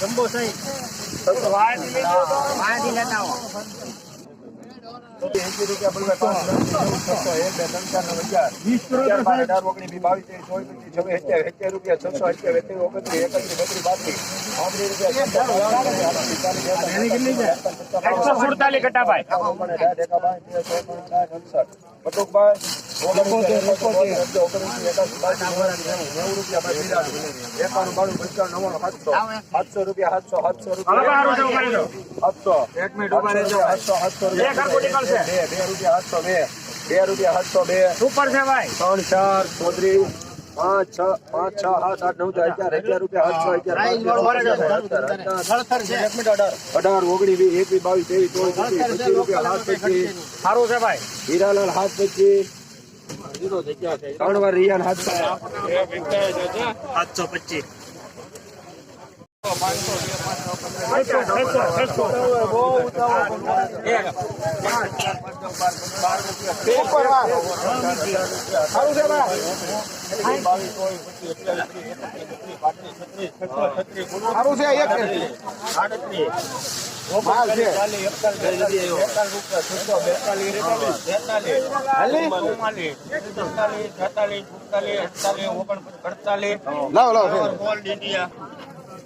Jumbo size વાંચી લેતા આવો સુડતાલીસ કટાભાઈ સાતસો રૂપિયા સાતસો સાતસો હવે બારું જવું કરી દો સાતસો એક મિનિટ સાતસો સાતસો બે રૂપિયા સાતસો બે બે રૂપિયા સાતસો બે સુપર છે ભાઈ. ત્રણ ચાર ચોત્રીસ પાંચ છ પાંચ છ સાત આઠ નવ દસ અગિયાર અગિયાર રૂપિયા સાતસો અગિયાર અઢાર ઓગણીસ વીસ એકવીસ બાવીસ ત્રેવીસ ચોવીસ રૂપિયા સાત પચીસ સારું છે ભાઈ. હીરાલાલ સાત પચીસ ત્રણ વાર રિયાન સાતસો સાતસો પચીસ. સારું છે એક માલ અડતાલીસ લાવ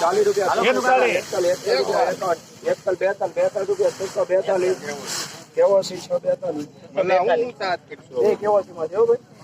ચાલીસ રૂપિયા. એકતાલ બેતાલ બેતાલ રૂપિયા છસો બેતાલીસ કેવો છે છસો બેતાલીસ કેવો છે માં જેવો ભાઈ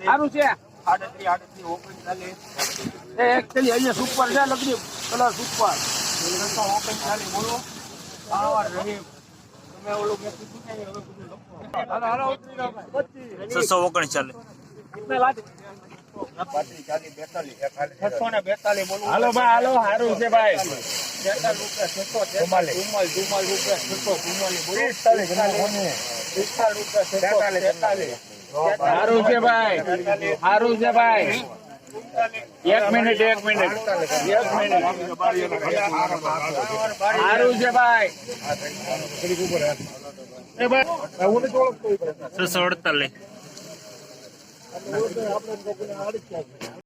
સારું છે. એ એકચુઅલી અહીંયા સુપર છે લગડી કલર સુપર. છસો ઓગણચાલીસ હાલો ભાઈ હાલો સારું છે ભાઈ. સારું છે ભાઈ. સારું છે ભાઈ. એક મિનિટ એક મિનિટ. એક મિનિટ. સારું છે ભાઈ. છસો અડતાલીસ.